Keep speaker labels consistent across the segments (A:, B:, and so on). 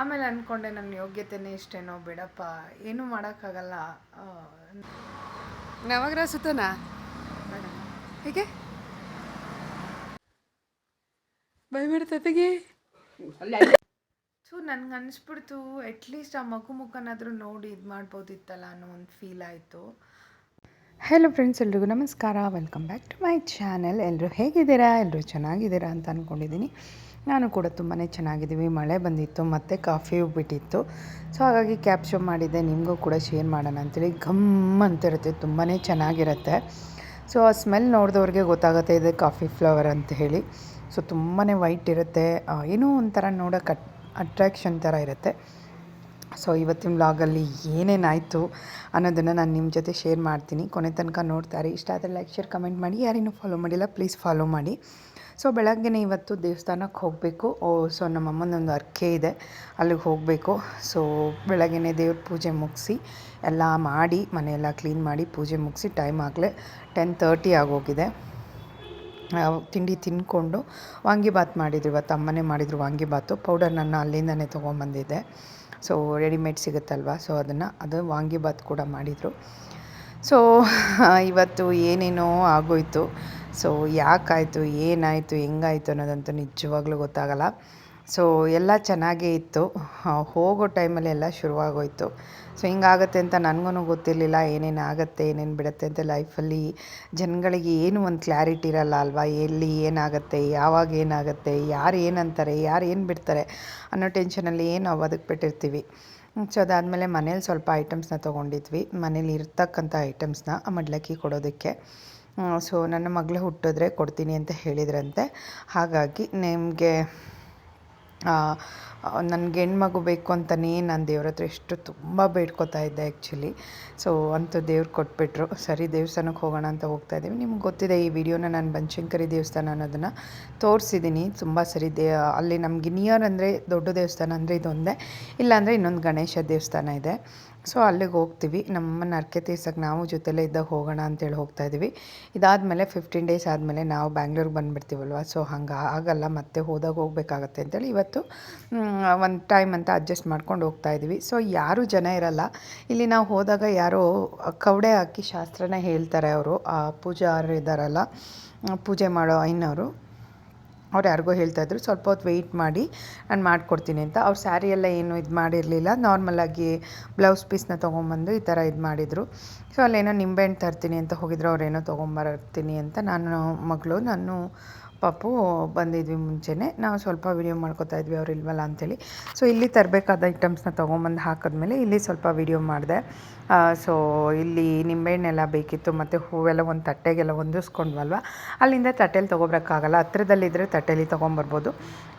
A: ಆಮೇಲೆ ಅಂದ್ಕೊಂಡೆ ನನ್ನ ಯೋಗ್ಯತೆನೇ ಇಷ್ಟೇನೋ ಬಿಡಪ್ಪ ಏನೂ ಮಾಡೋಕ್ಕಾಗಲ್ಲ. ನವಗ್ರಹ ಸುತ್ತನಾ ಹೀಗೆ? ಭಯಬೇಡ ತತೆಗೆ ಸೊ ನನ್ಗೆ ಅನಿಸ್ಬಿಡ್ತು ಅಟ್ಲೀಸ್ಟ್ ಆ ಮಗು ಮುಖನಾದರೂ ನೋಡಿ ಇದು ಮಾಡ್ಬೋದಿತ್ತಲ್ಲ ಅನ್ನೋ ಒಂದು ಫೀಲ್ ಆಯಿತು. ಹಲೋ ಫ್ರೆಂಡ್ಸ್ ಎಲ್ರಿಗೂ ನಮಸ್ಕಾರ. Welcome back to my channel ಎಲ್ಲರೂ ಹೇಗಿದ್ದೀರಾ? ಎಲ್ಲರೂ ಚೆನ್ನಾಗಿದ್ದೀರಾ ಅಂತ ಅಂದ್ಕೊಂಡಿದ್ದೀನಿ ನಾನು ಕೂಡ ತುಂಬಾ ಚೆನ್ನಾಗಿದ್ದೀವಿ. ಮಳೆ ಬಂದಿತ್ತು, ಮತ್ತು ಕಾಫಿ ಬಿಟ್ಟಿತ್ತು. ಸೊ ಹಾಗಾಗಿ ಕ್ಯಾಪ್ಚರ್ ಮಾಡಿದ್ದೆ. ನಿಮಗೂ ಕೂಡ ಶೇರ್ ಮಾಡೋಣ ಅಂತೇಳಿ ಘಮ್ ಅಂತಿರುತ್ತೆ. ತುಂಬಾ ಚೆನ್ನಾಗಿರುತ್ತೆ. ಸೊ ಆ ಸ್ಮೆಲ್ ನೋಡಿದವ್ರಿಗೆ ಗೊತ್ತಾಗುತ್ತೆ ಇದೆ ಕಾಫಿ ಫ್ಲವರ್ ಅಂತ ಹೇಳಿ. ಸೊ ತುಂಬಾ ವೈಟ್ ಇರುತ್ತೆ. ಏನೋ ಒಂಥರ ನೋಡೋಕೆ ಅಟ್ ಅಟ್ರ್ಯಾಕ್ಷನ್ ಥರ ಇರುತ್ತೆ. ಸೊ ಇವತ್ತಿನ ವ್ಲಾಗಲ್ಲಿ ಏನೇನಾಯಿತು ಅನ್ನೋದನ್ನು ನಾನು ನಿಮ್ಮ ಜೊತೆ ಶೇರ್ ಮಾಡ್ತೀನಿ. ಕೊನೆ ತನಕ ನೋಡ್ತಾರೆ ಇಷ್ಟ ಆದರೆ ಲೈಕ್ ಶೇರ್ ಕಮೆಂಟ್ ಮಾಡಿ. ಯಾರಿನೂ ಫಾಲೋ ಮಾಡಿಲ್ಲ ಪ್ಲೀಸ್ ಫಾಲೋ ಮಾಡಿ. ಸೊ ಬೆಳಗ್ಗೆನೇ ಇವತ್ತು ದೇವಸ್ಥಾನಕ್ಕೆ ಹೋಗಬೇಕು. ಸೊ ನಮ್ಮ ಅಮ್ಮನೊಂದು ಅರ್ಕೆ ಇದೆ. ಅಲ್ಲಿಗೆ ಹೋಗಬೇಕು. ಸೊ ಬೆಳಗ್ಗೆನೇ ದೇವ್ರ ಪೂಜೆ ಮುಗಿಸಿ ಎಲ್ಲ ಮಾಡಿ, ಮನೆಯೆಲ್ಲ ಕ್ಲೀನ್ ಮಾಡಿ ಪೂಜೆ ಮುಗಿಸಿ ಟೈಮ್ ಆಗಲೇ ಟೆನ್ ತರ್ಟಿ ಆಗೋಗಿದೆ. ತಿಂಡಿ ತಿಂದ್ಕೊಂಡು ವಾಂಗಿಬಾತ್ ಮಾಡಿದ್ರು. ಇವತ್ತು ಅಮ್ಮನೇ ಮಾಡಿದರು ವಾಂಗಿಬಾತು ಪೌಡರ್ ನಾನು ಅಲ್ಲಿಂದನೇ ತೊಗೊಂಬಂದಿದ್ದೆ ಸೊ ರೆಡಿಮೇಡ್ ಸಿಗುತ್ತಲ್ವ? ಸೊ ಅದನ್ನು, ಅದು ವಾಂಗಿಬಾತ್ ಕೂಡ ಮಾಡಿದರು. ಸೊ ಇವತ್ತು ಏನೇನೋ ಆಗೋಯ್ತು. ಸೊ ಯಾಕಾಯಿತು, ಏನಾಯಿತು, ಹೆಂಗಾಯಿತು ಅನ್ನೋದಂತೂ ನಿಜವಾಗ್ಲೂ ಗೊತ್ತಾಗಲ್ಲ. ಸೊ ಎಲ್ಲ ಚೆನ್ನಾಗೇ ಇತ್ತು. ಹೋಗೋ ಟೈಮಲ್ಲಿ ಎಲ್ಲ ಶುರುವಾಗೋಯ್ತು. ಸೊ ಹಿಂಗಾಗತ್ತೆ ಅಂತ ನನಗೂ ಗೊತ್ತಿರಲಿಲ್ಲ. ಏನೇನು ಆಗುತ್ತೆ, ಏನೇನು ಬಿಡುತ್ತೆ ಅಂತ ಲೈಫಲ್ಲಿ ಜನಗಳಿಗೆ ಏನು ಒಂದು ಕ್ಲಾರಿಟಿ ಇರಲ್ಲ ಅಲ್ವಾ? ಎಲ್ಲಿ ಏನಾಗುತ್ತೆ, ಯಾವಾಗ ಏನಾಗುತ್ತೆ, ಯಾರು ಏನಂತಾರೆ, ಯಾರು ಏನು ಬಿಡ್ತಾರೆ ಅನ್ನೋ ಟೆನ್ಷನಲ್ಲಿ ಏನು ನಾವು ಅದಕ್ಕೆ ಬಿಟ್ಟಿರ್ತೀವಿ ಸೊ, ಅದಾದಮೇಲೆ ಮನೇಲಿ ಸ್ವಲ್ಪ ಐಟಮ್ಸ್ನ ತೊಗೊಂಡಿದ್ವಿ. ಮನೇಲಿ ಇರ್ತಕ್ಕಂಥ ಐಟಮ್ಸ್ನ ಮಡ್ಲಕ್ಕಿ ಕೊಡೋದಕ್ಕೆ. ಸೊ ನನ್ನ ಮಗಳು ಹುಟ್ಟಿದ್ರೆ ಕೊಡ್ತೀನಿ ಅಂತ ಹೇಳಿದ್ರಂತೆ. ಹಾಗಾಗಿ ನಿಮಗೆ ನನಗೆ ಹೆಣ್ಮಗು ಬೇಕು ಅಂತಲೇ ನಾನು ದೇವ್ರ ಹತ್ರ ಎಷ್ಟು ತುಂಬ ಬೇಡ್ಕೊತಾ ಇದ್ದೆ ಆ್ಯಕ್ಚುಲಿ ಸೊ ಅಂತೂ ದೇವ್ರು ಕೊಟ್ಬಿಟ್ರು. ಸರಿ, ದೇವಸ್ಥಾನಕ್ಕೆ ಹೋಗೋಣ ಅಂತ ಹೋಗ್ತಾ ಇದ್ದೀವಿ. ನಿಮ್ಗೆ ಗೊತ್ತಿದೆ ಈ ವಿಡಿಯೋನ ನಾನು ಬನಶಂಕರಿ ದೇವಸ್ಥಾನ ಅನ್ನೋದನ್ನು ತೋರಿಸಿದ್ದೀನಿ ತುಂಬ ಸರಿ ದೇ, ಅಲ್ಲಿ ನಮಗೆ ನಿಯರ್ ಅಂದರೆ ದೊಡ್ಡ ದೇವಸ್ಥಾನ ಅಂದರೆ ಇದೊಂದೇ. ಇಲ್ಲಾಂದರೆ ಇನ್ನೊಂದು ಗಣೇಶ ದೇವಸ್ಥಾನ ಇದೆ. ಸೊ ಅಲ್ಲಿಗೆ ಹೋಗ್ತೀವಿ. ನಮ್ಮನ್ನ ಅರ್ಕೆ ತೀರ್ಸಕ್ಕೆ ನಾವು ಜೊತೆಲೇ ಇದ್ದಾಗ ಹೋಗೋಣ ಅಂತೇಳಿ ಹೋಗ್ತಾ ಇದ್ದೀವಿ. ಇದಾದಮೇಲೆ ಫಿಫ್ಟೀನ್ ಡೇಸ್ ಆದಮೇಲೆ ನಾವು ಬ್ಯಾಂಗ್ಳೂರಿಗೆ ಬಂದುಬಿಡ್ತೀವಲ್ವ? ಸೊ ಹಂಗೆ ಆಗಲ್ಲ, ಮತ್ತೆ ಹೋದಾಗ ಹೋಗಬೇಕಾಗತ್ತೆ ಅಂತೇಳಿ ಇವತ್ತು ಒಂದು ಟೈಮ್ ಅಂತ ಅಡ್ಜಸ್ಟ್ ಮಾಡ್ಕೊಂಡು ಹೋಗ್ತಾ ಇದ್ದೀವಿ. ಸೊ ಯಾರೂ ಜನ ಇರಲ್ಲ. ಇಲ್ಲಿ ನಾವು ಹೋದಾಗ ಯಾರೋ ಕವಡೆ ಹಾಕಿ ಶಾಸ್ತ್ರನ ಹೇಳ್ತಾರೆ ಅವರು. ಆ ಪೂಜಾರು ಇದ್ದಾರಲ್ಲ ಪೂಜೆ ಮಾಡೋ ಐನವರು ಅವ್ರು ಯಾರಿಗೋ ಹೇಳ್ತಾಯಿದ್ರು ಸ್ವಲ್ಪ ಹೊತ್ತು ವೆಯ್ಟ್ ಮಾಡಿ ನಾನು ಮಾಡಿಕೊಡ್ತೀನಿ ಅಂತ. ಅವ್ರು ಸ್ಯಾರಿ ಎಲ್ಲ ಏನು ಇದು ಮಾಡಿರಲಿಲ್ಲ. ನಾರ್ಮಲಾಗಿ ಬ್ಲೌಸ್ ಪೀಸ್ನ ತೊಗೊಂಬಂದು ಈ ಥರ ಇದು ಮಾಡಿದರು. ಸೊ ಅಲ್ಲೇನೋ ನಿಂಬೆಹಣ್ಣು ತರ್ತೀನಿ ಅಂತ ಹೋಗಿದ್ರು ಅವರೇನೋ ತೊಗೊಂಬರ್ತೀನಿ ಅಂತ ನಾನು, ಮಗಳು, ನಾನು ಪಾಪು ಬಂದಿದ್ವಿ ಮುಂಚೆನೇ. ನಾವು ಸ್ವಲ್ಪ ವಿಡಿಯೋ ಮಾಡ್ಕೋತಾ ಇದ್ವಿ, ಅವ್ರು ಇಲ್ವಲ್ಲ ಅಂಥೇಳಿ ಸೊ ಇಲ್ಲಿ ತರಬೇಕಾದ ಐಟಮ್ಸ್ನ ತೊಗೊಂಬಂದು ಹಾಕಿದ್ಮೇಲೆ ಇಲ್ಲಿ ಸ್ವಲ್ಪ ವಿಡಿಯೋ ಮಾಡಿದೆ. ಸೊ ಇಲ್ಲಿ ನಿಂಬೆಹಣ್ಣೆಲ್ಲ ಬೇಕಿತ್ತು, ಮತ್ತು ಹೂವೆಲ್ಲ ಒಂದು ತಟ್ಟೆಗೆಲ್ಲ ಹೊಂದಿಸ್ಕೊಂಡ್ವಲ್ವ? ಅಲ್ಲಿಂದ ತಟ್ಟೆಲಿ ತೊಗೊಬರೋಕ್ಕಾಗಲ್ಲ. ಹತ್ರದಲ್ಲಿದ್ದರೆ ತಟ್ಟೆಲಿ ತೊಗೊಂಬರ್ಬೋದು.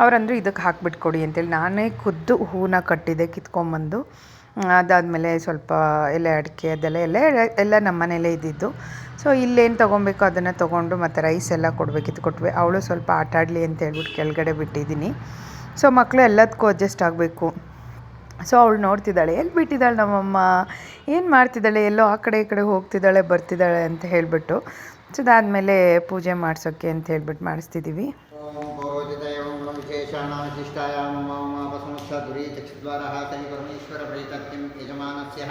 A: ಅವರಂದ್ರೆ ಇದಕ್ಕೆ ಹಾಕ್ಬಿಟ್ಕೊಡಿ ಅಂತೇಳಿ ನಾನೇ ಖುದ್ದು ಹೂವನ್ನ ಕಟ್ಟಿದೆ ಕಿತ್ಕೊಂಬಂದು. ಅದಾದಮೇಲೆ ಸ್ವಲ್ಪ ಎಲೆ ಅಡಿಕೆ ಅದೆಲ್ಲ, ಎಲ್ಲ ಎಲ್ಲ ನಮ್ಮ ಮನೆಯಲ್ಲೇ ಇದ್ದಿದ್ದು. ಸೊ ಇಲ್ಲೇನು ತೊಗೊಬೇಕು ಅದನ್ನು ತೊಗೊಂಡು ಮತ್ತು ರೈಸ್ ಎಲ್ಲ ಕೊಡಬೇಕಿತ್ತು, ಕೊಟ್ವಿ. ಅವಳು ಸ್ವಲ್ಪ ಆಟ ಆಡಲಿ ಅಂತ ಹೇಳ್ಬಿಟ್ಟು ಕೆಳಗಡೆ ಬಿಟ್ಟಿದ್ದೀನಿ. ಸೊ ಮಕ್ಕಳು ಎಲ್ಲದಕ್ಕೂ ಅಡ್ಜಸ್ಟ್ ಆಗಬೇಕು. ಸೊ ಅವಳು ನೋಡ್ತಿದ್ದಾಳೆ, ಎಲ್ಲಿ ಬಿಟ್ಟಿದ್ದಾಳೆ ನಮ್ಮಮ್ಮ? ಏನು ಮಾಡ್ತಿದ್ದಾಳೆ? ಎಲ್ಲೋ ಆ ಕಡೆ ಈ ಕಡೆ ಹೋಗ್ತಿದ್ದಾಳೆ, ಬರ್ತಿದ್ದಾಳೆ ಅಂತ ಹೇಳಿಬಿಟ್ಟು. ಸೊ ಅದಾದಮೇಲೆ ಪೂಜೆ ಮಾಡಿಸೋಕ್ಕೆ ಅಂತ ಹೇಳ್ಬಿಟ್ಟು ಮಾಡಿಸ್ತಿದ್ದೀವಿ.
B: स दुरीचक्षुद्वारः तर्हि परमेश्वरप्रीतज्ञं यजमानस्य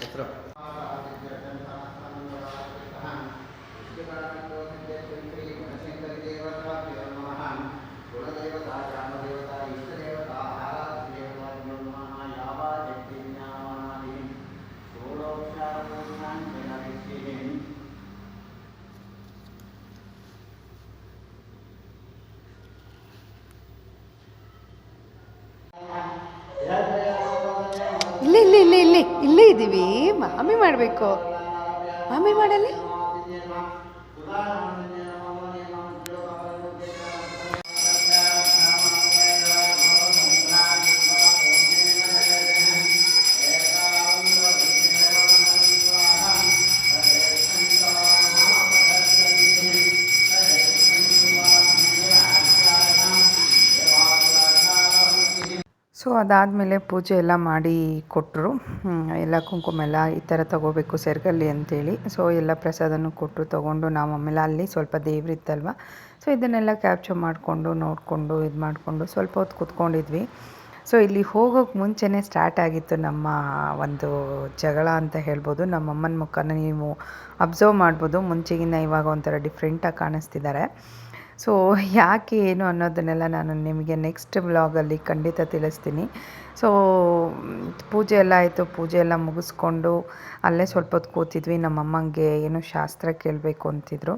B: तत्र
A: ಇಲ್ಲಿ ಇಲ್ಲಿ ಇಲ್ಲಿ ಇಲ್ಲಿ ಇಲ್ಲೇ ಇದ್ದೀವಿ ಮಾಮಿ ಮಾಡಬೇಕು. ಮಾಮಿ ಮಾಡಲ್ಲಿ ಅದಾದಮೇಲೆ ಪೂಜೆ ಎಲ್ಲ ಮಾಡಿ ಕೊಟ್ಟರು ಎಲ್ಲ ಕುಂಕುಮ ಎಲ್ಲ ಈ ಥರ ತೊಗೋಬೇಕು ಸೆರಗಲ್ಲಿ ಅಂತೇಳಿ. ಸೊ ಎಲ್ಲ ಪ್ರಸಾದನೂ ಕೊಟ್ಟರು ತೊಗೊಂಡು ನಾವು ಆಮೇಲೆ ಅಲ್ಲಿ ಸ್ವಲ್ಪ ದೇವರಿತ್ತಲ್ವ? ಸೊ ಇದನ್ನೆಲ್ಲ ಕ್ಯಾಪ್ಚರ್ ಮಾಡಿಕೊಂಡು, ನೋಡಿಕೊಂಡು, ಇದು ಮಾಡಿಕೊಂಡು ಸ್ವಲ್ಪ ಹೊತ್ತು ಕೂತ್ಕೊಂಡಿದ್ವಿ. ಸೊ ಇಲ್ಲಿ ಹೋಗೋಕ್ಕೆ ಮುಂಚೆನೇ ಸ್ಟಾರ್ಟ್ ಆಗಿತ್ತು ನಮ್ಮ ಒಂದು ಜಗಳ ಅಂತ ಹೇಳ್ಬೋದು. ನಮ್ಮಮ್ಮನ ಮುಖನ ನೀವು ಅಬ್ಸರ್ವ್ ಮಾಡ್ಬೋದು. ಮುಂಚೆಗಿನ್ನ ಇವಾಗ ಒಂಥರ ಡಿಫ್ರೆಂಟಾಗಿ ಕಾಣಿಸ್ತಿದ್ದಾರೆ. ಸೊ, ಯಾಕೆ ಏನು ಅನ್ನೋದನ್ನೆಲ್ಲ ನಾನು ನಿಮಗೆ ನೆಕ್ಸ್ಟ್ ವ್ಲಾಗಲ್ಲಿ ಖಂಡಿತ ತಿಳಿಸ್ತೀನಿ. ಸೊ, ಪೂಜೆ ಎಲ್ಲ ಆಯಿತು. ಪೂಜೆ ಎಲ್ಲ ಮುಗಿಸ್ಕೊಂಡು ಅಲ್ಲೇ ಸ್ವಲ್ಪ ಹೊತ್ತು ಕೂತಿದ್ವಿ. ನಮ್ಮಮ್ಮಂಗೆ ಏನು ಶಾಸ್ತ್ರ ಕೇಳಬೇಕು ಅಂತಿದ್ರು.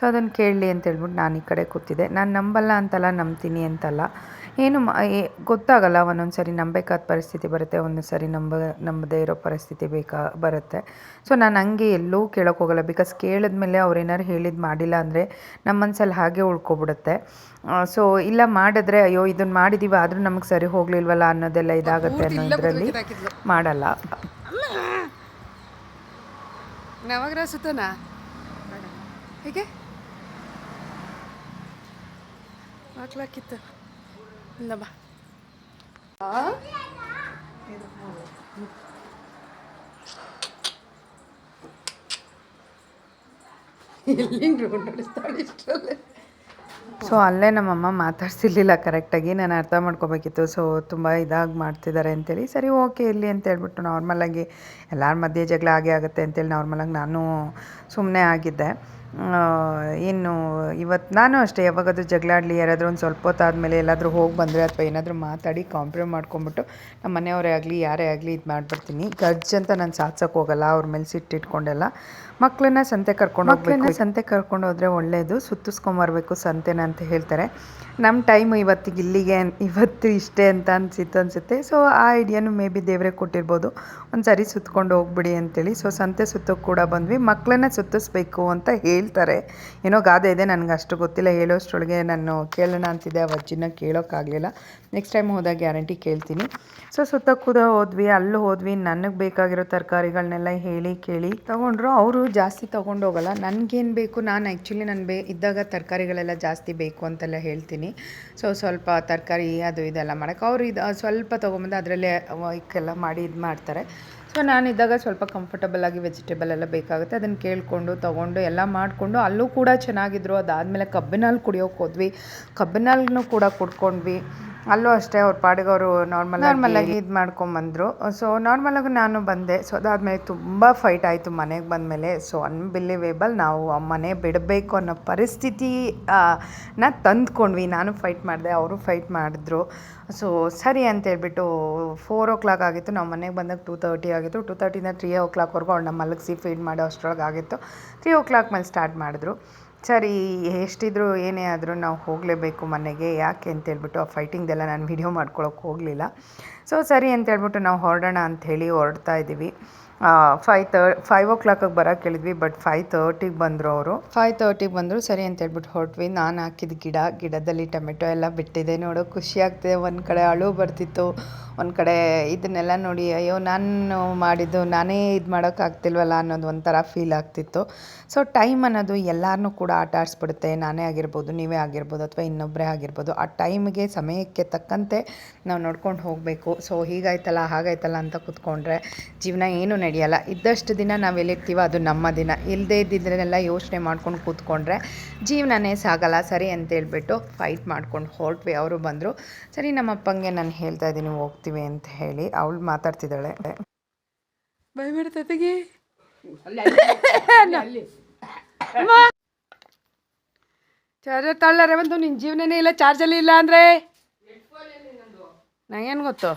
A: ಸೊ, ಅದನ್ನು ಕೇಳಲಿ ಅಂತ ಹೇಳ್ಬಿಟ್ಟು ನಾನು ಈ ಕಡೆ ಕೂತಿದ್ದೆ. ನಾನು ನಂಬಲ್ಲ ಅಂತಲ್ಲ, ನಂಬ್ತೀನಿ ಅಂತಲ್ಲ. ಏನು ಮ ಗೊತ್ತಾಗಲ್ಲ ಒಂದೊಂದು ಸರಿ ನಂಬೇಕಾದ ಪರಿಸ್ಥಿತಿ ಬರುತ್ತೆ ಒಂದೊಂದು ಸರಿ ನಂಬ ನಂಬದೇ ಇರೋ ಪರಿಸ್ಥಿತಿ ಬೇಕಾ ಬರುತ್ತೆ. ಸೊ ನಾನು ಹಂಗೆ ಎಲ್ಲೂ ಕೇಳೋಕೆ ಹೋಗಲ್ಲ ಬಿಕಾಸ್ ಕೇಳಿದ್ಮೇಲೆ ಅವ್ರು ಏನಾರು ಹೇಳಿದ್ದು ಮಾಡಿಲ್ಲ ಅಂದರೆ ನಮ್ಮ ಮನಸ್ಸಲ್ಲಿ ಹಾಗೆ ಉಳ್ಕೊಬಿಡುತ್ತೆ. ಸೊ ಇಲ್ಲ ಮಾಡಿದ್ರೆ ಅಯ್ಯೋ ಇದನ್ನು ಮಾಡಿದ್ದೀವಿ ಆದರೂ ನಮಗೆ ಸರಿ ಹೋಗಲಿಲ್ವಲ್ಲ ಅನ್ನೋದೆಲ್ಲ ಇದಾಗುತ್ತೆ ಅನ್ನೋ ಇದರಲ್ಲಿ ಮಾಡಲ್ಲ.
C: ಹೇಗೆ? ಹಾಕ್ಲಾಕಿತ್ತು
A: ಸೊ ಅಲ್ಲೇ ನಮ್ಮಮ್ಮ ಮಾತಾಡ್ಸಿರ್ಲಿಲ್ಲ ಕರೆಕ್ಟಾಗಿ. ನಾನು ಅರ್ಥ ಮಾಡ್ಕೋಬೇಕಿತ್ತು. ಸೊ ತುಂಬ ಇದಾಗಿ ಮಾಡ್ತಿದ್ದಾರೆ ಅಂತೇಳಿ. ಸರಿ ಓಕೆ ಇರಲಿ ಅಂತ ಹೇಳ್ಬಿಟ್ಟು ನಾರ್ಮಲಾಗಿ ಎಲ್ಲರ ಮಧ್ಯೆ ಜಗಳ ಆಗೇ ಆಗುತ್ತೆ ಅಂತೇಳಿ ನಾರ್ಮಲಾಗಿ ನಾನು ಸುಮ್ಮನೆ ಆಗಿದ್ದೆ. ಇನ್ನು ಇವತ್ತು ನಾನು ಅಷ್ಟೇ, ಯಾವಾಗಾದ್ರೂ ಜಗಳ ಆಡಲಿ ಯಾರಾದರೂ ಒಂದು ಸ್ವಲ್ಪ ಹೊತ್ತಾದಮೇಲೆ ಎಲ್ಲಾದರೂ ಹೋಗಿ ಬಂದರೆ ಅಥವಾ ಏನಾದರೂ ಮಾತಾಡಿ ಕಾಂಪ್ರಮ್ ಮಾಡ್ಕೊಂಬಿಟ್ಟು ನಮ್ಮ ಮನೆಯವರೇ ಆಗಲಿ, ಯಾರೇ ಆಗಲಿ ಇದು ಮಾಡ್ಬಿಡ್ತೀನಿ. ಗರ್ಜ್ ಅಂತ ನಾನು ಸಾಧ್ಸೋಕೆ ಹೋಗಲ್ಲ, ಅವ್ರ ಮೇಲೆ ಸಿಟ್ಟಿಟ್ಕೊಂಡೆಲ್ಲ ಮಕ್ಕಳನ್ನ ಸಂತೆ ಕರ್ಕೊಂಡು ಮಕ್ಕಳನ್ನ ಸಂತೆ ಕರ್ಕೊಂಡು ಹೋದರೆ ಒಳ್ಳೆಯದು ಸುತ್ತಿಸ್ಕೊಂಬರ್ಬೇಕು ಸಂತೆನ ಅಂತ ಹೇಳ್ತಾರೆ. ನಮ್ಮ ಟೈಮ್ ಇವತ್ತಿಗೆ ಇಲ್ಲಿಗೆ ಇವತ್ತು ಇಷ್ಟೇ ಅಂತ ಅನಿಸಿತ್ತು ಅನಿಸುತ್ತೆ. ಸೊ ಆ ಐಡಿಯಾನು ಮೇ ಬಿ ದೇವರೇ ಕೊಟ್ಟಿರ್ಬೋದು. ಒಂದು ಸರಿ ಸುತ್ಕೊಂಡು ಹೋಗ್ಬಿಡಿ ಅಂತೇಳಿ. ಸೊ ಸಂತೆ ಸುತ್ತಕ್ಕೆ ಕೂಡ ಬಂದ್ವಿ. ಮಕ್ಕಳನ್ನ ಸುತ್ತಿಸ್ಬೇಕು ಅಂತ ಹೇಳ್ತಾರೆ. ಏನೋ ಗಾದೆ ಇದೆ, ನನಗೆ ಅಷ್ಟು ಗೊತ್ತಿಲ್ಲ ಹೇಳೋಷ್ಟ್ರೊಳಗೆ ನಾನು ಕೇಳೋಣ ಅಂತಿದ್ದೆ, ಆ ಅಜ್ಜಿನ ಕೇಳೋಕ್ಕಾಗಲಿಲ್ಲ. ನೆಕ್ಸ್ಟ್ ಟೈಮ್ ಹೋದಾಗ ಗ್ಯಾರಂಟಿ ಕೇಳ್ತೀನಿ. ಸೊ ಸುತ್ತ ಕೂದ ಹೋದ್ವಿ, ಅಲ್ಲೂ ಹೋದ್ವಿ, ನನಗೆ ಬೇಕಾಗಿರೋ ತರಕಾರಿಗಳನ್ನೆಲ್ಲ ಹೇಳಿ, ಕೇಳಿ. ತೊಗೊಂಡ್ರು, ಅವರು ಜಾಸ್ತಿ ತೊಗೊಂಡು ಹೋಗಲ್ಲ ನನಗೇನು ಬೇಕು, ನಾನು ಆ್ಯಕ್ಚುಲಿ ನಾನು ಬೇ, ಇದ್ದಾಗ ತರಕಾರಿಗಳೆಲ್ಲ ಜಾಸ್ತಿ ಬೇಕು ಅಂತೆಲ್ಲ ಹೇಳ್ತೀನಿ. ಸೊ ಸ್ವಲ್ಪ ತರಕಾರಿ ಅದು ಇದೆಲ್ಲ ಮಾಡೋಕ್ಕೆ ಅವರು ಇದು, ಸ್ವಲ್ಪ ತೊಗೊಂಬಂದು ಅದರಲ್ಲೇ ವೈಕೆಲ್ಲ ಮಾಡಿ ಇದು ಮಾಡ್ತಾರೆ ಸೊ ನಾನಿದ್ದಾಗ ಸ್ವಲ್ಪ ಕಂಫರ್ಟಬಲ್ ಆಗಿ ವೆಜಿಟೇಬಲ್ ಎಲ್ಲ ಬೇಕಾಗುತ್ತೆ. ಅದನ್ನು ಕೇಳಿಕೊಂಡು, ತೊಗೊಂಡು, ಎಲ್ಲ ಮಾಡಿಕೊಂಡು, ಅಲ್ಲೂ ಕೂಡ ಚೆನ್ನಾಗಿದ್ರು. ಅದಾದಮೇಲೆ ಕಬ್ಬಿನಲ್ಲಿ ಹಾಲು ಕುಡಿಯೋಕೆ ಹೋದ್ವಿ. ಕಬ್ಬಿನ ಹಾಲನ್ನು ಕೂಡ ಕುಡ್ಕೊಂಡ್ವಿ. ಅಲ್ಲೂ ಅಷ್ಟೇ ಅವ್ರ ಪಾಡಿಗೆ ಅವರು ನಾರ್ಮಲ್ ಆಗಿ. ಇದು ಮಾಡ್ಕೊಂಬಂದರು. ಸೊ ನಾರ್ಮಲಾಗಿ ನಾನು ಬಂದೆ. ಸೊ ಅದಾದಮೇಲೆ ತುಂಬ ಫೈಟ್ ಆಯಿತು ಮನೆಗೆ ಬಂದಮೇಲೆ. ಸೊ ಅನ್ಬಿಲಿವೇಬಲ್ ನಾವು ಮನೆ ಬಿಡಬೇಕು ಅನ್ನೋ ಪರಿಸ್ಥಿತಿ ನ ತಂದ್ಕೊಂಡ್ವಿ. ನಾನು ಫೈಟ್ ಮಾಡಿದೆ ಅವರು ಫೈಟ್ ಮಾಡಿದ್ರು. ಸೊ ಸರಿ ಅಂತೇಳ್ಬಿಟ್ಟು ಫೋರ್ ಓ ಕ್ಲಾಕ್ ಆಗಿತ್ತು. ನಾವು ಮನೆಗೆ ಬಂದಾಗ ಟೂ ತರ್ಟಿ ಆಗಿತ್ತು. ಟೂ ತರ್ಟಿಯಿಂದ ತ್ರೀ ಓ ಕ್ಲಾಕ್ವರೆಗೂ ಅವ್ರನ್ನ ಮಲಗಿಸಿ ಫೀಡ್ ಮಾಡೋ ಅಷ್ಟರೊಳಗೆ ಆಗಿತ್ತು. ತ್ರೀ ಓ ಕ್ಲಾಕ್ ಮೇಲೆ ಸ್ಟಾರ್ಟ್ ಮಾಡಿದ್ರು. ಸರಿ, ಎಷ್ಟಿದ್ರು ಏನೇ ಆದರೂ ನಾವು ಹೋಗಲೇಬೇಕು ಮನೆಗೆ. ಯಾಕೆ ಅಂತೇಳ್ಬಿಟ್ಟು ಆ ಫೈಟಿಂಗ್ದೆಲ್ಲ ನಾನು ವಿಡಿಯೋ ಮಾಡ್ಕೊಳಕ್ಕೆ ಹೋಗಲಿಲ್ಲ. ಸೊ ಸರಿ ಅಂತ ಹೇಳ್ಬಿಟ್ಟು ನಾವು ಹೊರಡೋಣ ಅಂಥೇಳಿ ಹೊರಡ್ತಾ ಇದ್ದೀವಿ. ಫೈವ್ ತರ್ ಫೈವ್ ಓ ಕ್ಲಾಕಿಗೆ ಬರೋಕೆ ಹೇಳಿದ್ವಿ ಬಟ್ ಫೈವ್ ತರ್ಟಿಗೆ ಬಂದರು ಅವರು. ಫೈವ್ ತರ್ಟಿಗೆ ಬಂದರು, ಸರಿ ಅಂತ ಹೇಳ್ಬಿಟ್ಟು ಹೊರಟ್ವಿ. ನಾನು ಹಾಕಿದ ಗಿಡ, ಗಿಡದಲ್ಲಿ ಟೊಮೆಟೊ ಎಲ್ಲ ಬಿಟ್ಟಿದೆ ನೋಡೋ. ಖುಷಿ ಆಗ್ತಿದೆ. ಒಂದು ಕಡೆ ಅಳು ಬರ್ತಿತ್ತು. ಒಂದು ಕಡೆ ಇದನ್ನೆಲ್ಲ ನೋಡಿ, ಅಯ್ಯೋ, ನಾನು ಮಾಡಿದ್ದು, ನಾನೇ ಇದು ಮಾಡೋಕ್ಕಾಗ್ತಿಲ್ವಲ್ಲ ಅನ್ನೋದು ಒಂಥರ ಫೀಲ್ ಆಗ್ತಿತ್ತು. ಸೊ ಟೈಮ್ ಅನ್ನೋದು ಎಲ್ಲರನ್ನೂ ಕೂಡ ಆಟ ಆಡಿಸ್ಬಿಡುತ್ತೆ. ನಾನೇ ಆಗಿರ್ಬೋದು, ನೀವೇ ಆಗಿರ್ಬೋದು, ಅಥವಾ ಇನ್ನೊಬ್ಬರೇ ಆಗಿರ್ಬೋದು. ಆ ಟೈಮ್ಗೆ ಸಮಯಕ್ಕೆ ತಕ್ಕಂತೆ ನಾವು ನೋಡ್ಕೊಂಡು ಹೋಗಬೇಕು. ಸೊ ಹೀಗಾಯ್ತಲ್ಲ ಹಾಗಾಯ್ತಲ್ಲ ಅಂತ ಕೂತ್ಕೊಂಡ್ರೆ ಜೀವನ ಏನೂ ನಡೆಯಲ್ಲ. ಇದ್ದಷ್ಟು ದಿನ ನಾವು ಎಲ್ಲಿರ್ತೀವೋ ಅದು ನಮ್ಮ ದಿನ. ಇಲ್ಲದೇ ಇದ್ದಿದ್ದನ್ನೆಲ್ಲ ಯೋಚನೆ ಮಾಡ್ಕೊಂಡು ಕೂತ್ಕೊಂಡ್ರೆ ಜೀವನನೇ ಸಾಗಲ್ಲ. ಸರಿ ಅಂತೇಳ್ಬಿಟ್ಟು ಫೈಟ್ ಮಾಡ್ಕೊಂಡು ಹೊರಟ್ವಿ. ಅವರು ಬಂದರು ಸರಿ ನಮ್ಮ ಅಪ್ಪಂಗೆ ನಾನು ಹೇಳ್ತಾ ಇದ್ದೀನಿ ಹೋಗ್ತೀವಿ ಅಂತ ಹೇಳಿ. ಅವಳು ಮಾತಾಡ್ತಿದ್ದಾಳೆ.
C: ಚಾರ್ಜರ್ ತಳ್ಳಾರೆ ಬಂದು ನಿನ್ನ ಜೀವನನೇ ಇಲ್ಲ ಚಾರ್ಜಲ್ಲಿ ಇಲ್ಲ ಅಂದರೆ? ನಂಗೇನು ಗೊತ್ತು?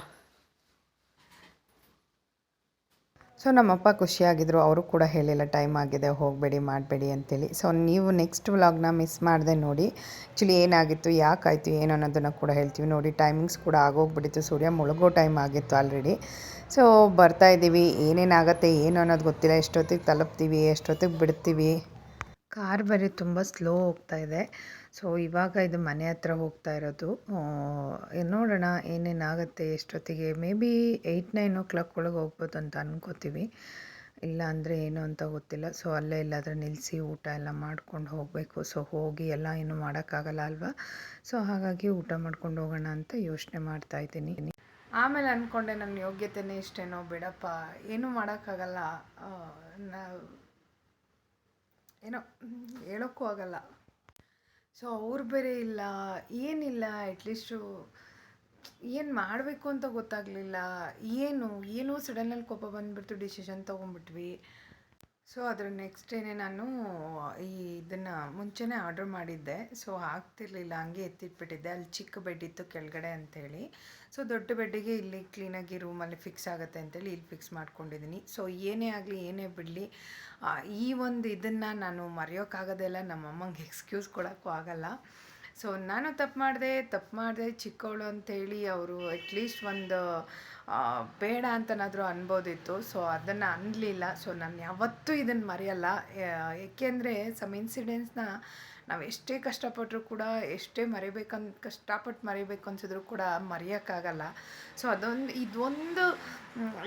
A: ಸೊ ನಮ್ಮಪ್ಪ ಖುಷಿಯಾಗಿದ್ದರು ಅವರು ಕೂಡ ಹೇಳಿಲ್ಲ ಟೈಮ್ ಆಗಿದೆ ಹೋಗಬೇಡಿ ಮಾಡಬೇಡಿ ಅಂತೇಳಿ. ಸೊ ನೀವು ನೆಕ್ಸ್ಟ್ ವ್ಲಾಗ್ನ ಮಿಸ್ ಮಾಡಿದೆ ನೋಡಿ. ಆ್ಯಕ್ಚುಲಿ ಏನಾಗಿತ್ತು ಯಾಕಾಯಿತು ಏನು ಅನ್ನೋದನ್ನು ಕೂಡ ಹೇಳ್ತೀವಿ ನೋಡಿ. ಟೈಮಿಂಗ್ಸ್ ಕೂಡ ಆಗೋಗ್ಬಿಟ್ಟಿತ್ತು. ಸೂರ್ಯ ಮುಳುಗೋ ಟೈಮ್ ಆಗಿತ್ತು ಆಲ್ರೆಡಿ. ಸೊ ಬರ್ತಾ ಇದ್ದೀವಿ. ಏನೇನಾಗತ್ತೆ ಏನು ಅನ್ನೋದು ಗೊತ್ತಿಲ್ಲ. ಎಷ್ಟೊತ್ತಿಗೆ ತಲುಪ್ತೀವಿ ಎಷ್ಟೊತ್ತಿಗೆ ಬಿಡ್ತೀವಿ? ಕಾರ್ ಬರೀ ತುಂಬ ಸ್ಲೋ ಹೋಗ್ತಾ ಇದೆ. ಸೊ, ಇವಾಗ ಇದು ಮನೆ ಹತ್ರ ಹೋಗ್ತಾ ಇರೋದು. ನೋಡೋಣ ಏನೇನಾಗುತ್ತೆ, ಎಷ್ಟೊತ್ತಿಗೆ, maybe eight, nine o'clock ಒಳಗೆ ಹೋಗ್ಬೋದು ಅಂತ ಅಂದ್ಕೋತೀವಿ ಇಲ್ಲ ಅಂದರೆ ಏನು ಅಂತ ಗೊತ್ತಿಲ್ಲ. ಸೊ, ಅಲ್ಲೇ ಎಲ್ಲಾದರೂ ನಿಲ್ಲಿಸಿ ಊಟ ಎಲ್ಲ ಮಾಡ್ಕೊಂಡು ಹೋಗಬೇಕು. ಸೊ, ಹೋಗಿ ಎಲ್ಲ ಏನು ಮಾಡೋಕ್ಕಾಗಲ್ಲ ಅಲ್ವಾ? ಸೊ, ಹಾಗಾಗಿ ಊಟ ಮಾಡ್ಕೊಂಡು ಹೋಗೋಣ ಅಂತ ಯೋಚನೆ ಮಾಡ್ತಾ ಇದ್ದೀನಿ. ಆಮೇಲೆ ಅಂದ್ಕೊಂಡೆ ನನ್ನ ಯೋಗ್ಯತೆನೇ ಇಷ್ಟೇನೋ, ಬಿಡಪ್ಪ. ಏನೂ ಮಾಡೋಕ್ಕಾಗಲ್ಲ. ಏನೋ, ಹೇಳೋಕ್ಕೂ ಆಗಲ್ಲ. ಸೊ ಅವ್ರು ಬೇರೆ ಇಲ್ಲ, ಏನಿಲ್ಲ ಅಟ್ಲೀಸ್ಟು ಏನು ಮಾಡಬೇಕು ಅಂತ ಗೊತ್ತಾಗಲಿಲ್ಲ. ಏನು, ಏನೋ ಸಡನ್ನಲ್ಲಿ ಕೋಪ ಬಂದುಬಿಡ್ತು ಡಿಸಿಷನ್ ತೊಗೊಂಬಿಟ್ವಿ ಸೊ ಅದ್ರ ನೆಕ್ಸ್ಟ್ ಡೇನೆ ನಾನು ಈ ಇದನ್ನು ಮುಂಚೆನೇ ಆರ್ಡ್ರ್ ಮಾಡಿದ್ದೆ. ಸೊ ಆಗ್ತಿರ್ಲಿಲ್ಲ, ಹಂಗೆ ಎತ್ತಿಟ್ಬಿಟ್ಟಿದ್ದೆ. ಅಲ್ಲಿ ಚಿಕ್ಕ ಬೆಡ್ ಇತ್ತು ಕೆಳಗಡೆ ಅಂಥೇಳಿ ಸೊ ದೊಡ್ಡ ಬೆಡ್ಡಿಗೆ ಇಲ್ಲಿ ಕ್ಲೀನಾಗಿ ರೂಮಲ್ಲಿ ಫಿಕ್ಸ್ ಆಗುತ್ತೆ ಅಂತೇಳಿ ಇಲ್ಲಿ ಫಿಕ್ಸ್ ಮಾಡ್ಕೊಂಡಿದ್ದೀನಿ ಸೊ ಏನೇ ಆಗಲಿ, ಏನೇ ಬಿಡಲಿ ಈ ಒಂದು ಇದನ್ನು ನಾನು ಮರೆಯೋಕ್ಕಾಗೋದೆಲ್ಲ ನಮ್ಮಮ್ಮಂಗೆ ಎಕ್ಸ್ಕ್ಯೂಸ್ ಕೊಡೋಕ್ಕೂ ಆಗಲ್ಲ. ಸೊ ನಾನು ತಪ್ಪು ಮಾಡಿದೆ ತಪ್ಪು ಮಾಡಿದೆ ಚಿಕ್ಕವಳು ಅಂತೇಳಿ ಅವರು ಅಟ್ಲೀಸ್ಟ್ ಒಂದು ಬೇಡ ಅಂತನಾದರೂ ಅನ್ಬೋದಿತ್ತು. ಸೊ ಅದನ್ನು ಅನ್ನಲಿಲ್ಲ ಸೊ ನಾನು ಯಾವತ್ತೂ ಇದನ್ನು ಮರೆಯಲ್ಲ. ಏಕೆಂದರೆ ಸಮ್ ಇನ್ಸಿಡೆಂಟ್ಸ್ನ ನಾವು ಎಷ್ಟೇ ಕಷ್ಟಪಟ್ಟರೂ ಕೂಡ, ಎಷ್ಟೇ ಮರಿಬೇಕನ್ ಕಷ್ಟಪಟ್ಟು ಮರಿಬೇಕು ಅನ್ಸಿದ್ರು ಕೂಡ ಮರೆಯೋಕ್ಕಾಗಲ್ಲ. ಸೊ ಅದೊಂದು ಇದೊಂದು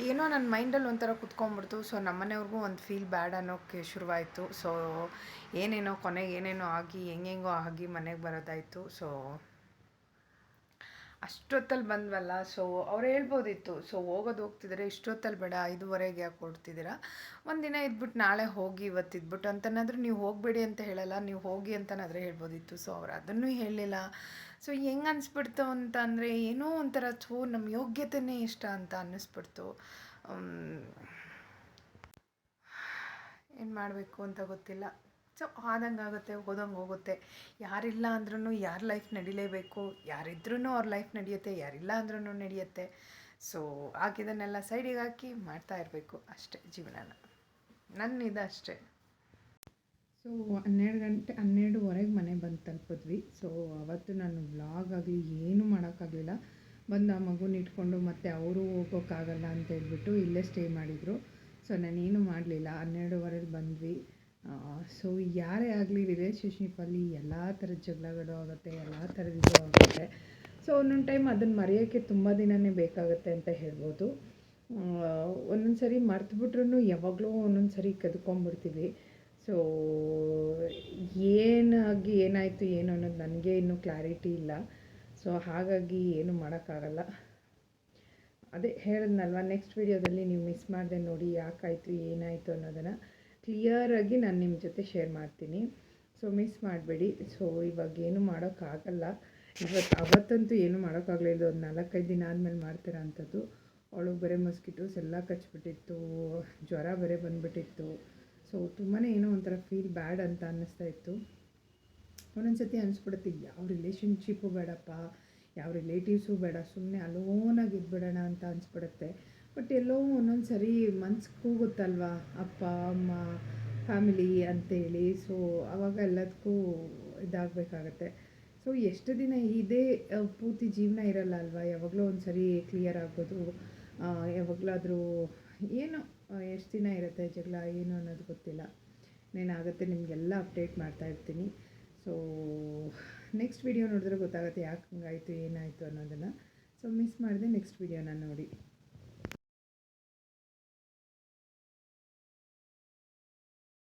A: ಏನೋ ನನ್ನ ಮೈಂಡಲ್ಲಿ ಒಂಥರ ಕುತ್ಕೊಂಡ್ಬಿಡ್ತು. ಸೊ ನಮ್ಮನೆಯವ್ರಿಗೂ ಒಂದು ಫೀಲ್ ಬ್ಯಾಡ್ ಅನ್ನೋಕ್ಕೆ ಶುರುವಾಯಿತು. ಸೊ ಏನೇನೋ ಕೊನೆಗೆ ಏನೇನೋ ಆಗಿ, ಹೆಂಗೆಂಗೋ ಆಗಿ ಮನೆಗೆ ಬರೋದಾಯಿತು. ಸೊ ಅಷ್ಟೊತ್ತಲ್ಲಿ ಬಂದ್ವಲ್ಲ ಸೊ ಅವ್ರು ಹೇಳ್ಬೋದಿತ್ತು ಸೊ ಹೋಗೋದು ಹೋಗ್ತಿದ್ರೆ, ಇಷ್ಟೊತ್ತಲ್ಲಿ ಬೇಡ, ಐದುವರೆಗೆ ಯಾಕೆ ಹೊರಡ್ತಿದ್ದೀರಾ ಒಂದಿನ ಇದ್ಬಿಟ್ಟು ನಾಳೆ ಹೋಗಿ ಇವತ್ತು ಇದ್ಬಿಟ್ಟು ಅಂತನಾದರೂ ನೀವು ಹೋಗಬೇಡಿ ಅಂತ ಹೇಳಲ್ಲ, ನೀವು ಹೋಗಿ ಅಂತನಾದರೆ ಹೇಳ್ಬೋದಿತ್ತು ಸೊ ಅವ್ರು ಅದನ್ನು ಹೇಳಲಿಲ್ಲ ಸೊ ಹೆಂಗೆ ಅನಿಸ್ಬಿಡ್ತು ಅಂತ ಅಂದರೆ, ಏನೋ ಒಂಥರ, ಥೂ ನಮ್ಮ ಯೋಗ್ಯತೆನೇ ಇಷ್ಟ ಅಂತ ಅನ್ನಿಸ್ಬಿಡ್ತು. ಏನು ಮಾಡಬೇಕು ಅಂತ ಗೊತ್ತಿಲ್ಲ. ಸೊ ಆದಂಗೆ ಆಗುತ್ತೆ ಹೋದಂಗೆ ಹೋಗುತ್ತೆ. ಯಾರಿಲ್ಲ ಅಂದ್ರೂ ಯಾರ ಲೈಫ್ ನಡಿಲೇಬೇಕು ಯಾರಿದ್ರೂ ಅವ್ರ ಲೈಫ್ ನಡೆಯುತ್ತೆ, ಯಾರಿಲ್ಲ ಅಂದ್ರೂ ನಡೆಯುತ್ತೆ. ಸೊ ಹಾಕಿದನ್ನೆಲ್ಲ ಸೈಡಿಗೆ ಹಾಕಿ ಮಾಡ್ತಾ ಇರಬೇಕು ಅಷ್ಟೇ ಜೀವನನ. ನನ್ನ ಇದು ಅಷ್ಟೇ. ಸೊ ಹನ್ನೆರಡು ಗಂಟೆ, ಹನ್ನೆರಡುವರೆಗೆ ಮನೆ ಬಂದು ತಲುಪಿದ್ವಿ. ಸೊ ಅವತ್ತು ನಾನು ವ್ಲಾಗ್ ಆಗಲಿ ಏನೂ ಮಾಡೋಕ್ಕಾಗಲಿಲ್ಲ ಬಂದು ಆ ಮಗುನ ಇಟ್ಕೊಂಡು ಮತ್ತೆ ಅವರು ಹೋಗೋಕ್ಕಾಗಲ್ಲ ಅಂತ ಹೇಳ್ಬಿಟ್ಟು ಇಲ್ಲೇ ಸ್ಟೇ ಮಾಡಿದರು. ಸೊ ನಾನೇನು ಮಾಡಲಿಲ್ಲ. ಹನ್ನೆರಡುವರೆಗೆ ಬಂದ್ವಿ. ಸೊ ಯಾರೇ ಆಗಲಿ ರಿಲೇಷನ್ಶಿಪ್ಪಲ್ಲಿ ಎಲ್ಲ ಥರದ ಜಗಳಗಳು ಆಗುತ್ತೆ, ಎಲ್ಲ ಥರದ ಇದು ಆಗುತ್ತೆ. ಸೊ ಒಂದೊಂದು ಟೈಮ್ ಅದನ್ನು ಮರೆಯೋಕ್ಕೆ ತುಂಬ ದಿನವೇ ಬೇಕಾಗುತ್ತೆ ಅಂತ ಹೇಳ್ಬೋದು. ಒಂದೊಂದು ಸರಿ ಮರ್ತುಬಿಟ್ರೂ ಯಾವಾಗಲೂ ಒಂದೊಂದು ಸರಿ ಕದ್ಕೊಂಬಿಡ್ತೀವಿ. ಸೊ ಏನಾಗಿ ಏನಾಯಿತು ಏನು ಅನ್ನೋದು ನನಗೆ ಇನ್ನೂ ಕ್ಲಾರಿಟಿ ಇಲ್ಲ. ಸೊ ಹಾಗಾಗಿ ಏನು ಮಾಡೋಕ್ಕಾಗಲ್ಲ. ಅದೇ ಹೇಳಿದ್ನಲ್ವ ನೆಕ್ಸ್ಟ್ ವೀಡಿಯೋದಲ್ಲಿ ನೀವು ಮಿಸ್ ಮಾಡಿದೆ ನೋಡಿ ಯಾಕಾಯಿತು, ಏನಾಯಿತು ಅನ್ನೋದನ್ನು. ಕ್ಲಿಯರಾಗಿ ನಾನು ನಿಮ್ಮ ಜೊತೆ ಶೇರ್ ಮಾಡ್ತೀನಿ. ಸೊ ಮಿಸ್ ಮಾಡಬೇಡಿ. ಸೊ ಇವಾಗ ಏನು ಮಾಡೋಕ್ಕಾಗಲ್ಲ. ಇವತ್ತು ಅವತ್ತಂತೂ ಏನು ಮಾಡೋಕ್ಕಾಗಲಿಲ್ಲ. ಒಂದು ನಾಲ್ಕೈದು ದಿನ ಆದಮೇಲೆ ಮಾಡ್ತೀರ ಅಂಥದ್ದು ಅವಳಿಗೆ ಬರೀ ಮಸ್ಕಿಟೋಸ್ ಎಲ್ಲ ಕಚ್ಬಿಟ್ಟಿತ್ತು. ಜ್ವರ ಬೇರೆ ಬಂದುಬಿಟ್ಟಿತ್ತು. ಸೊ ತುಂಬಾ ಏನೋ ಒಂಥರ ಫೀಲ್ ಬ್ಯಾಡ್ ಅಂತ ಅನ್ನಿಸ್ತಾ ಇತ್ತು. ಒಂದೊಂದು ಸತಿ ಅನಿಸ್ಬಿಡುತ್ತೆ, ಯಾವ ರಿಲೇಷನ್ಶಿಪ್ಪು ಬೇಡಪ್ಪ. ಯಾವ ರಿಲೇಟಿವ್ಸು ಬೇಡ. ಸುಮ್ಮನೆ ಅಲೋನಾಗಿ ಇದ್ಬಿಡೋಣ ಅಂತ ಅನಿಸ್ಬಿಡುತ್ತೆ. ಬಟ್ ಎಲ್ಲೋ ಒಂದೊಂದು ಸರಿ ಮನ್ಸು ಕೂಗುತ್ತಲ್ವ? ಅಪ್ಪ, ಅಮ್ಮ ಫ್ಯಾಮಿಲಿ ಅಂತೇಳಿ. ಸೊ ಅವಾಗ ಎಲ್ಲದಕ್ಕೂ ಇದಾಗಬೇಕಾಗತ್ತೆ. ಸೊ ಎಷ್ಟು ದಿನ ಇದೇ ಪೂರ್ತಿ ಜೀವನ ಇರಲ್ಲ ಅಲ್ವಾ? ಯಾವಾಗಲೂ ಒಂದು ಸರಿ ಕ್ಲಿಯರ್ ಆಗ್ಬೋದು ಯಾವಾಗಲಾದರೂ ಏನು ಎಷ್ಟು ದಿನ ಇರುತ್ತೆ ಜಗಳ, ಏನು ಅನ್ನೋದು ಗೊತ್ತಿಲ್ಲ. ನೇನಾಗುತ್ತೆ ನಿಮಗೆಲ್ಲ ಅಪ್ಡೇಟ್ ಮಾಡ್ತಾ ಇರ್ತೀನಿ. ಸೊ ನೆಕ್ಸ್ಟ್ ವಿಡಿಯೋ ನೋಡಿದ್ರೆ ಗೊತ್ತಾಗುತ್ತೆ ಯಾಕೆ ಹಂಗಾಯಿತು, ಏನಾಯಿತು ಅನ್ನೋದನ್ನು. ಸೊ ಮಿಸ್ ಮಾಡಿದೆ ನೆಕ್ಸ್ಟ್ ವಿಡಿಯೋನ ನೋಡಿ.